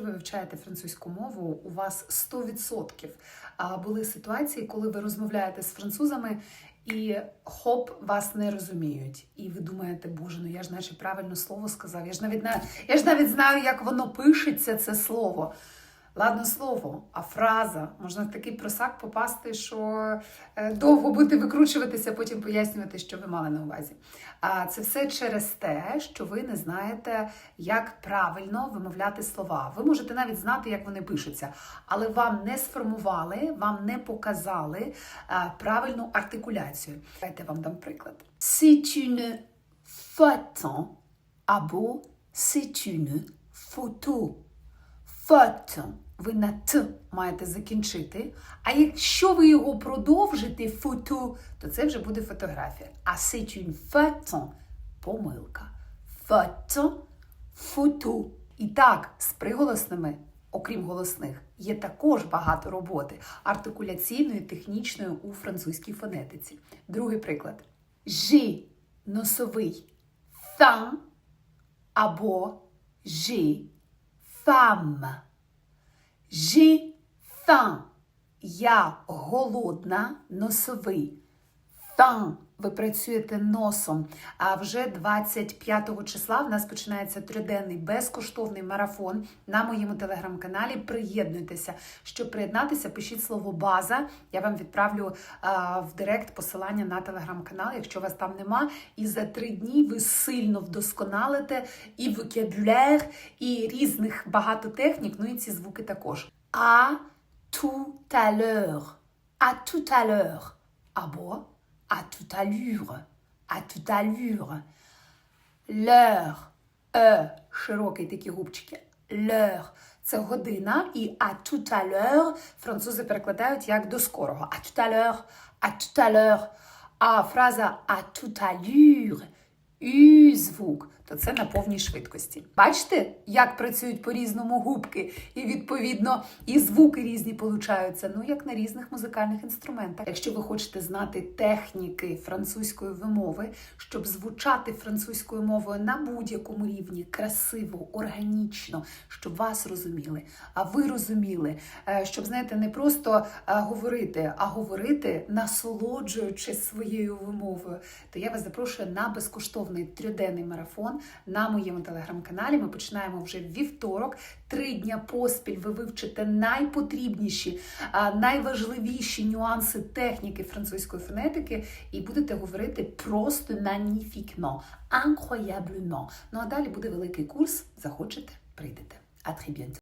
Ви вивчаєте французьку мову, у вас 100% а, були ситуації, коли ви розмовляєте з французами і хоп, вас не розуміють. І ви думаєте, боже, ну я ж наче правильно слово сказав. Я ж навіть на я ж навіть знаю, як воно пишеться, це слово. Ладно слово, а фраза. Можна в такий просак попасти, що е, довго будете викручуватися, потім пояснювати, що ви мали на увазі. А це все через те, що ви не знаєте, як правильно вимовляти слова. Ви можете навіть знати, як вони пишуться, але вам не сформували, вам не показали е, правильну артикуляцію. Давайте вам дам приклад. C'est une photo або c'est une photo. Фото ви на Т маєте закінчити. А якщо ви його продовжите фото, то це вже буде фотографія. А c'est une photo – помилка. Фото, фото. І так, з приголосними, окрім голосних, є також багато роботи артикуляційної, технічної у французькій фонетиці. Другий приклад. Жи – носовий. Фам або жи femme. J'ai faim. Я голодна, носовий. Faim. Ви працюєте носом. А вже 25 числа в нас починається триденний безкоштовний марафон на моєму телеграм-каналі. Приєднуйтеся. Щоб приєднатися, пишіть слово база. Я вам відправлю а, в директ посилання на телеграм-канал, якщо вас там нема. І за три дні ви сильно вдосконалите і вокабуляр, і різних багато технік, ну і ці звуки також. А tout à l'heure. À tout à l'heure. Або à toute allure. À toute allure. L'heure. e, широкий такі губчики. L'heure. Це година, і à tout à l'heure французи перекладають як до скорого. À tout à l'heure, à tout à l'heure. А фраза à toute allure, ю звук, то це на повній швидкості. Бачите, як працюють по-різному губки, і відповідно і звуки різні получаються, ну як на різних музикальних інструментах. Якщо ви хочете знати техніки французької вимови, щоб звучати французькою мовою на будь-якому рівні красиво, органічно, щоб вас розуміли, а ви розуміли, е, щоб знаєте, не просто е, говорити, а говорити, насолоджуючись своєю вимовою, то я вас запрошую на безкоштовний триденний марафон на моєму телеграм-каналі. Ми починаємо вже вівторок. Три дня поспіль ви вивчите найпотрібніші, найважливіші нюанси техніки французької фонетики і будете говорити просто magnifiquement, incroyablement. Ну а далі буде великий курс. Захочете, прийдете. А bientôt.